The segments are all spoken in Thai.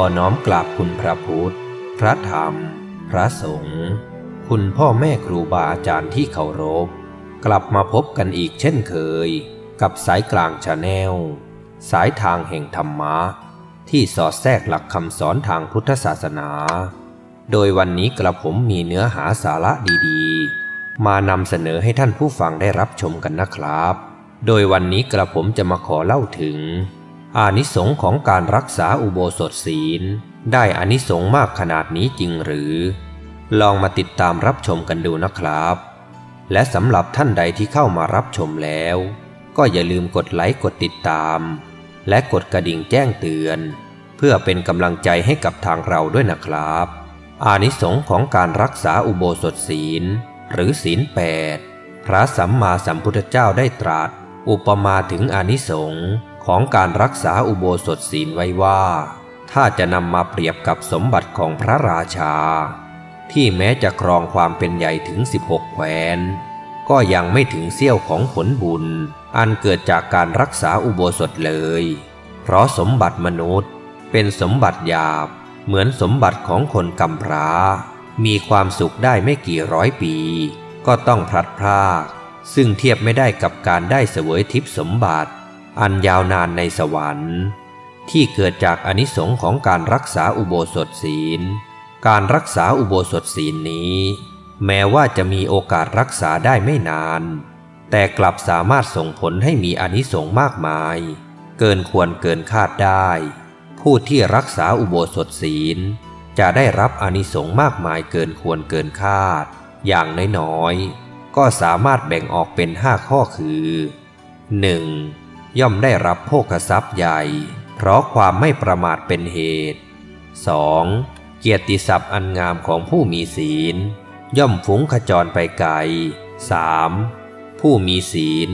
อน้อมกราบคุณพระพุทธ พระธรรม พระสงฆ์ คุณพ่อแม่ครูบาอาจารย์ที่เคารพ กลับมาพบกันอีกเช่นเคย กับสายกลางชาแนล สายทางแห่งธรรมะ ที่สอดแทรกหลักคำสอนทางพุทธศาสนา โดยวันนี้กระผมมีเนื้อหาสาระดีๆ มานำเสนอให้ท่านผู้ฟังได้รับชมกันนะครับ โดยวันนี้กระผมจะมาขอเล่าถึง อานิสงของการรักษาอุโบสถศีล ได้อานิสงมากขนาดนี้จริงหรือ ลองมาติดตามรับชมกันดูนะครับ และสำหรับท่านใดที่เข้ามารับชมแล้ว ก็อย่าลืมกดไลค์กดติดตาม และกดกระดิ่งแจ้งเตือน เพื่อเป็นกำลังใจให้กับทางเราด้วยนะครับ อานิสงของการรักษาอุโบสถศีล หรือศีลแปดพระสัมมาสัมพุทธเจ้าได้ตรัส อุปมาถึงอานิสงส์ ของการรักษาอุโบสถศีลไว้ว่า ถ้าจะนำมาเปรียบกับสมบัติของพระราชา ที่แม้จะครองความเป็นใหญ่ถึง 16แคว้น ก็ยังไม่ถึงเสี้ยวของผลบุญ อันเกิดจากการรักษาอุโบสถเลย เพราะสมบัติมนุษย์ เป็นสมบัติหยาบ เหมือนสมบัติของคนกำพร้า มีความสุขได้ไม่กี่ร้อยปี ก็ต้องพลัดพรากซึ่งเทียบไม่ได้กับการได้เสวยทิพย์สมบัติ อันยาวนานในสวรรค์ ที่เกิดจากอนิสงค์ของการรักษาอุโบสถศีล การรักษาอุโบสถศีลนี้ แม้ว่าจะมีโอกาสรักษาได้ไม่นาน แต่กลับสามารถส่งผลให้มีอนิสงค์มากมาย เกินควรเกินคาดได้ ผู้ที่รักษาอุโบสถศีล จะได้รับอนิสงค์มากมายเกินควรเกินคาด อย่างน้อยๆก็สามารถแบ่งออกเป็นห้าข้อคือ 1. ย่อมได้รับโภคทรัพย์ใหญ่ เพราะความไม่ประมาทเป็นเหตุ 2. เกียรติศัพท์อันงามของผู้มีศีล ย่อมฟุ้งขจรไปไกล 3. ผู้มีศีล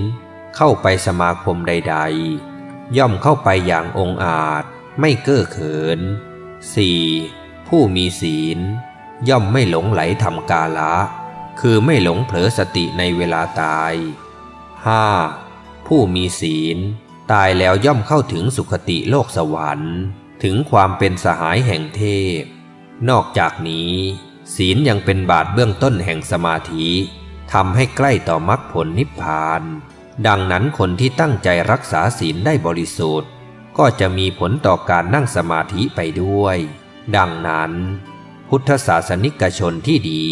เข้าไปสมาคมใด ๆ ย่อมเข้าไปอย่างองอาจ ไม่เก้อเขิน 4. ผู้มีศีล ย่อมไม่หลงไหลทำกาละ คือไม่หลงเผลอสติในเวลาตาย 5. ผู้มีศีล ตายแล้วย่อมเข้าถึงสุคติโลกสวรรค์ ถึงความเป็นสหายแห่งเทพ นอกจากนี้ ศีลยังเป็นบาทเบื้องต้นแห่งสมาธิทำให้ใกล้ต่อมรรคผลนิพพาน ดังนั้นคนที่ตั้งใจรักษาศีลได้บริสุทธิ์ ก็จะมีผลต่อการนั่งสมาธิไปด้วย ดังนั้น พุทธศาสนิกชนที่ดี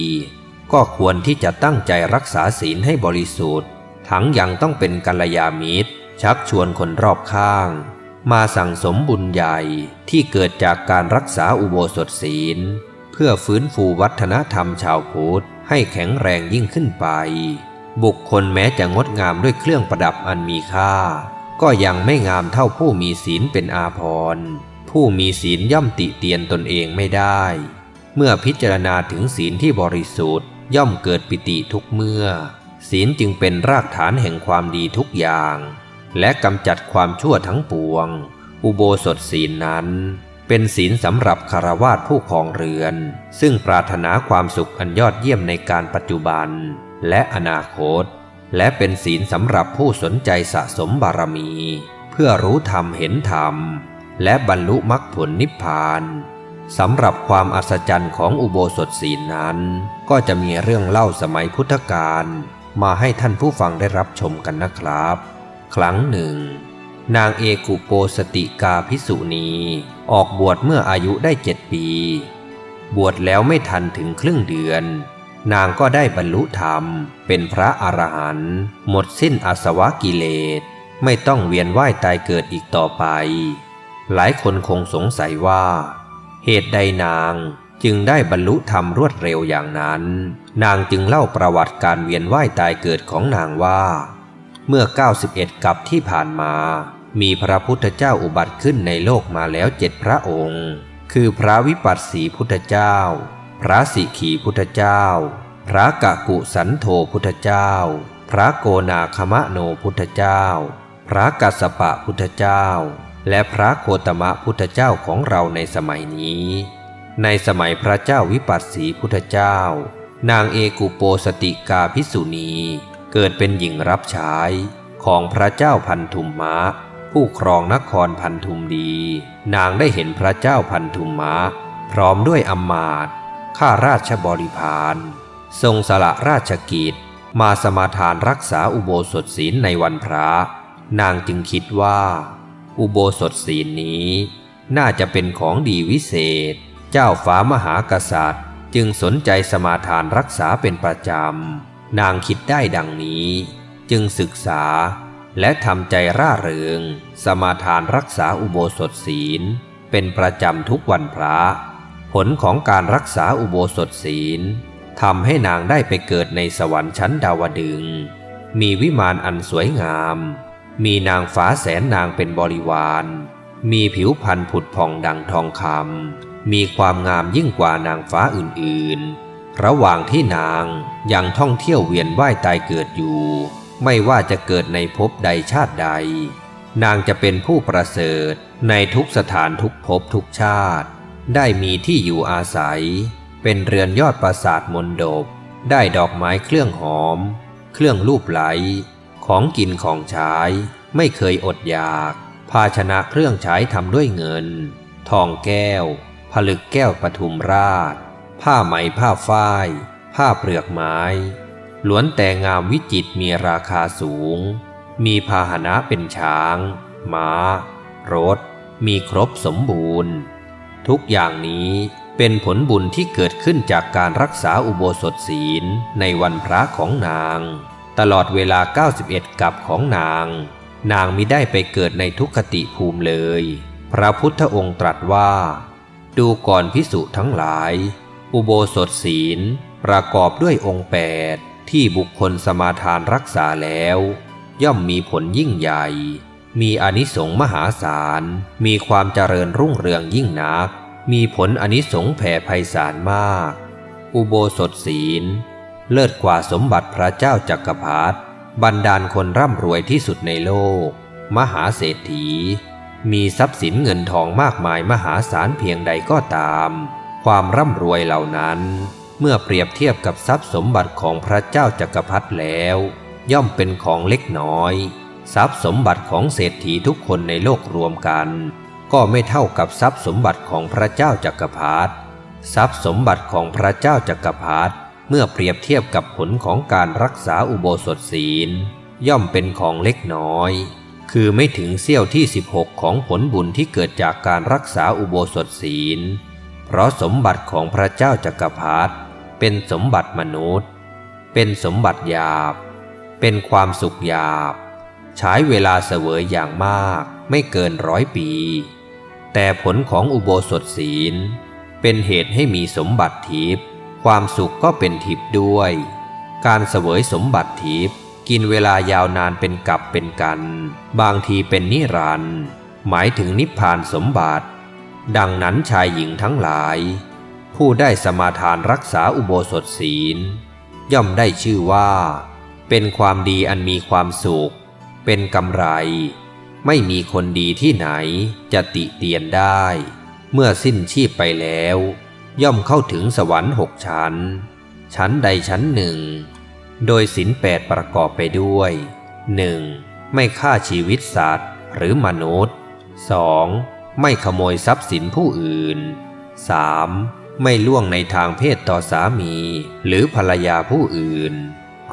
ก็ควรที่จะตั้งใจรักษาศีลให้บริสุทธิ์ ทั้งยังต้องเป็นกัลยามิตร ชักชวนคนรอบข้าง มาสั่งสมบุญใหญ่ที่เกิดจากการรักษาอุโบสถศีล เพื่อฟื้นฟูวัฒนธรรมชาวพุทธให้แข็งแรงยิ่งขึ้นไป บุคคลแม้จะงดงามด้วยเครื่องประดับอันมีค่า ก็ยังไม่งามเท่าผู้มีศีลเป็นอาภรณ์ผู้มีศีลย่อมติเตียนตนเองไม่ได้ เมื่อพิจารณาถึงศีลที่บริสุทธิ์ย่อมเกิดปิติทุกเมื่อ ศีลจึงเป็นรากฐานแห่งความดีทุกอย่าง และกำจัดความชั่วทั้งปวง อุโบสถศีลนั้น เป็นศีลสำหรับคารวาสผู้ครองเรือน ซึ่งปรารถนาความสุขอันยอดเยี่ยมในการปัจจุบัน และอนาคต และเป็นศีลสำหรับผู้สนใจสะสมบารมี เพื่อรู้ธรรมเห็นธรรม และบรรลุมรรคผลนิพพานสำหรับความอัศจรรย์ของอุโบสถศีลนั้น ก็จะมีเรื่องเล่าสมัยพุทธกาล มาให้ท่านผู้ฟังได้รับชมกันนะครับ ครั้งหนึ่ง นางเอกุโปสติกาพิสุณีออกบวชเมื่ออายุได้เจ็ดปี บวชแล้วไม่ทันถึงครึ่งเดือน นางก็ได้บรรลุธรรม เป็นพระอรหันต์หมดสิ้นอาสวะกิเลส ไม่ต้องเวียนว่ายตายเกิดอีกต่อไป หลายคนคงสงสัยว่า เหตุใดนาง จึงได้บรรลุธรรมรวดเร็วอย่างนั้น นางจึงเล่าประวัติการเวียนว่ายตายเกิดของนางว่า เมื่อ 91 กับที่ผ่านมา มีพระพุทธเจ้าอุบัติขึ้นในโลกมาแล้วเจ็ดพระองค์ คือพระวิปัสสีพุทธเจ้า พระสิขีพุทธเจ้า พระกะกุสันโธพุทธเจ้า พระโกนาคมะโนพุทธเจ้า พระกัสสปะพุทธเจ้า และพระโคตมะพุทธเจ้าของเราในสมัยนี้ ในสมัยพระเจ้าวิปัสสีพุทธเจ้า นางเอกุโปสติกาพิสุณี เกิดเป็นหญิงรับใช้ของพระเจ้าพันธุมมะ ผู้ครองนครพันธุมดี นางได้เห็นพระเจ้าพันธุมมะ พร้อมด้วยอมาตข้าราชบริพาร ทรงสละราชกิจ มาสมาทานรักษาอุโบสถศีลในวันพระ นางจึงคิดว่า อุโบสถศีลนี้ น่าจะเป็นของดีวิเศษ เจ้าฟ้ามหากษัตริย์ จึงสนใจสมาทานรักษาเป็นประจำ นางคิดได้ดังนี้ จึงศึกษาและทำใจร่าเริง สมาทานรักษาอุโบสถศีล เป็นประจำทุกวันพระ ผลของการรักษาอุโบสถศีลทำให้นางได้ไปเกิดในสวรรค์ชั้นดาวดึง มีวิมานอันสวยงาม มีนางฟ้าแสนนางเป็นบริวาร มีผิวพรรณผุดผ่องดังทองคำ มีความงามยิ่งกว่านางฟ้าอื่นๆ ระหว่างที่นางยังท่องเที่ยวเวียนว่ายตายเกิดอยู่ ไม่ว่าจะเกิดในภพใดชาติใด นางจะเป็นผู้ประเสริฐในทุกสถานทุกภพทุกชาติ ได้มีที่อยู่อาศัย เป็นเรือนยอดปราสาทมนดบ ได้ดอกไม้เครื่องหอม เครื่องลูบไหล ของกินของใช้ ไม่เคยอดอยาก ภาชนะเครื่องใช้ทำด้วยเงิน ทองแก้ว ลึกแก้วปทุมราช ผ้าไหมผ้าฝ้าย ผ้าเปลือกไม้ ล้วนแต่งามวิจิตรมีราคาสูง มีพาหนะเป็นช้าง ม้า รถ มีครบสมบูรณ์ ทุกอย่างนี้เป็นผลบุญที่เกิดขึ้นจากการรักษาอุโบสถศีลในวันพระของนาง ตลอดเวลา 91 กับของนาง นางมิได้ไปเกิดในทุกขติภูมิเลย พระพุทธองค์ตรัสว่า ดูก่อนพิสุทั้งหลาย อุโบสถศีลประกอบด้วยองค์แปดที่บุคคลสมาทานรักษาแล้ว ย่อมมีผลยิ่งใหญ่ มีอนิสงส์มหาศาล มีความเจริญรุ่งเรืองยิ่งนัก มีผลอนิสงส์แผ่ไพศาลมาก อุโบสถศีล เลิศกว่าสมบัติพระเจ้าจักรพรรดิบรรดาลคนร่ำรวยที่สุดในโลก มหาเศรษฐี มีทรัพย์สินเงินทองมากมายมหาศาลเพียงใดก็ตาม ความร่ำรวยเหล่านั้น เมื่อเปรียบเทียบกับทรัพย์สมบัติของพระเจ้าจักรพรรดิแล้ว ย่อมเป็นของเล็กน้อย ทรัพย์สมบัติของเศรษฐีทุกคนในโลกรวมกัน ก็ไม่เท่ากับทรัพย์สมบัติของพระเจ้าจักรพรรดิทรัพย์สมบัติของพระเจ้าจักรพรรดิเมื่อเปรียบเทียบกับผลของการรักษาอุโบสถศีล ย่อมเป็นของเล็กน้อย คือไม่ถึงเสี้ยวที่ 16 ของผลบุญที่เกิดจากการรักษาอุโบสถศีล เพราะสมบัติของพระเจ้าจักรพรรดิเป็นสมบัติมนุษย์ เป็นสมบัติหยาบ เป็นความสุขหยาบ ใช้เวลาเสวยอย่างมากไม่เกินร้อยปี แต่ผลของอุโบสถศีล เป็นเหตุให้มีสมบัติทิพย์ความสุขก็เป็นทิพย์ด้วย การเสวยสมบัติทิพย์ กินเวลายาวนานเป็นกับเป็นกัน บางทีเป็นนิรันด์หมายถึงนิพพานสมบัติ ดังนั้นชายหญิงทั้งหลาย ผู้ได้สมาทานรักษาอุโบสถศีล ย่อมได้ชื่อว่า เป็นความดีอันมีความสุข เป็นกำไร ไม่มีคนดีที่ไหนจะติเตียนได้ เมื่อสิ้นชีพไปแล้ว ย่อมเข้าถึงสวรรค์หกชั้น ชั้นใดชั้นหนึ่ง โดยศีลแปดประกอบไปด้วย 1. ไม่ฆ่าชีวิตสัตว์หรือมนุษย์ 2. ไม่ขโมยทรัพย์สินผู้อื่น 3. ไม่ล่วงในทางเพศต่อสามี หรือภรรยาผู้อื่น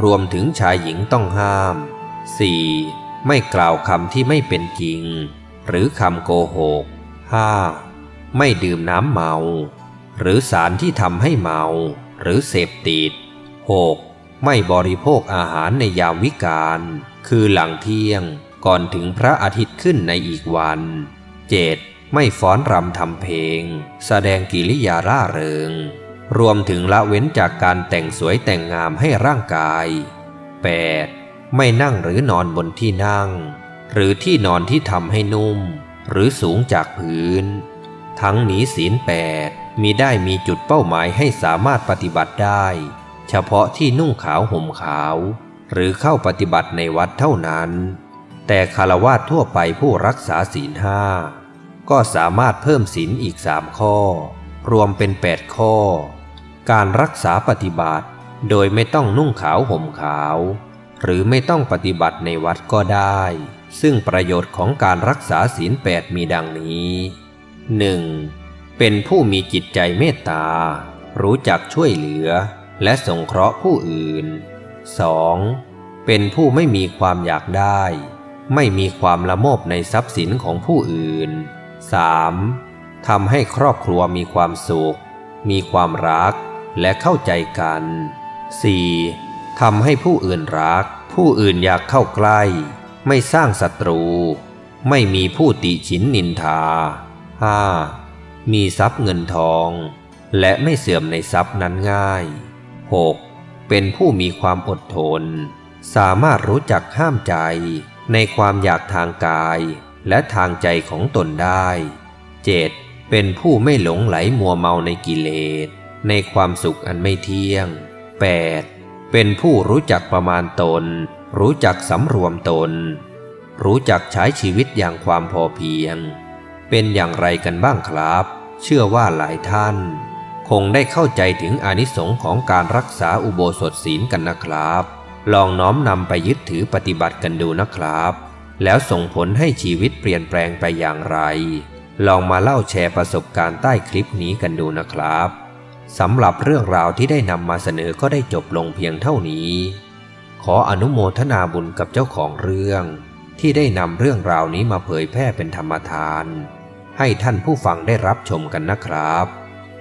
รวมถึงชายหญิงต้องห้าม 4. ไม่กล่าวคำที่ไม่เป็นจริง หรือคำโกหก 5. ไม่ดื่มน้ำเมา หรือสารที่ทำให้เมา หรือเสพติด 6. ไม่บริโภคอาหารในยามวิกาล คือหลังเที่ยงก่อนถึงพระอาทิตย์ขึ้นในอีกวัน 7. ไม่ฟ้อนรำทำเพลง แสดงกิริยาร่าเริง รวมถึงละเว้นจากการแต่งสวยแต่งงามให้ร่างกาย 8. ไม่นั่งหรือนอนบนที่นั่ง หรือที่นอนที่ทำให้นุ่ม หรือสูงจากพื้น ทั้งนี้ศีลแปดมีได้มีจุดเป้าหมายให้สามารถปฏิบัติได้ เฉพาะที่นุ่งขาวห่มขาว หรือเข้าปฏิบัติในวัดเท่านั้น แต่คารวาสทั่วไปผู้รักษาศีลห้าก็สามารถเพิ่มศีลอีกสามข้อ รวมเป็นแปดข้อ การรักษาปฏิบัติ โดยไม่ต้องนุ่งขาวห่มขาว หรือไม่ต้องปฏิบัติในวัดก็ได้ ซึ่งประโยชน์ของการรักษาศีลแปดมีดังนี้ 1. เป็นผู้มีจิตใจเมตตา รู้จักช่วยเหลือ และสงเคราะห์ผู้อื่น 2. เป็นผู้ไม่มีความอยากได้ ไม่มีความละโมบในทรัพย์สินของผู้อื่น 3. ทำให้ครอบครัวมีความสุข มีความรักและเข้าใจกัน 4. ทำให้ผู้อื่นรัก ผู้อื่นอยากเข้าใกล้ ไม่สร้างศัตรู ไม่มีผู้ติฉินนินทา 5. มีทรัพย์เงินทอง และไม่เสื่อมในทรัพย์นั้นง่าย 6. เป็นผู้มีความอดทน สามารถรู้จักห้ามใจในความอยากทางกายและทางใจของตนได้ 7. เป็นผู้ไม่หลงไหลมัวเมาในกิเลส ในความสุขอันไม่เที่ยง 8. เป็นผู้รู้จักประมาณตน รู้จักสำรวมตน รู้จักใช้ชีวิตอย่างความพอเพียง เป็นอย่างไรกันบ้างครับ เชื่อว่าหลายท่าน คงได้เข้าใจถึงอนิสงค์ของการรักษาอุโบสถศีลกันนะครับ ลองน้อมนำไปยึดถือปฏิบัติกันดูนะครับ แล้วส่งผลให้ชีวิตเปลี่ยนแปลงไปอย่างไร ลองมาเล่าแชร์ประสบการณ์ใต้คลิปนี้กันดูนะครับสำหรับเรื่องราวที่ได้นำมาเสนอก็ได้จบลงเพียงเท่านี้ ขออนุโมทนาบุญกับเจ้าของเรื่อง ที่ได้นำเรื่องราวนี้มาเผยแพร่เป็นธรรมทาน ให้ท่านผู้ฟังได้รับชมกันนะครับ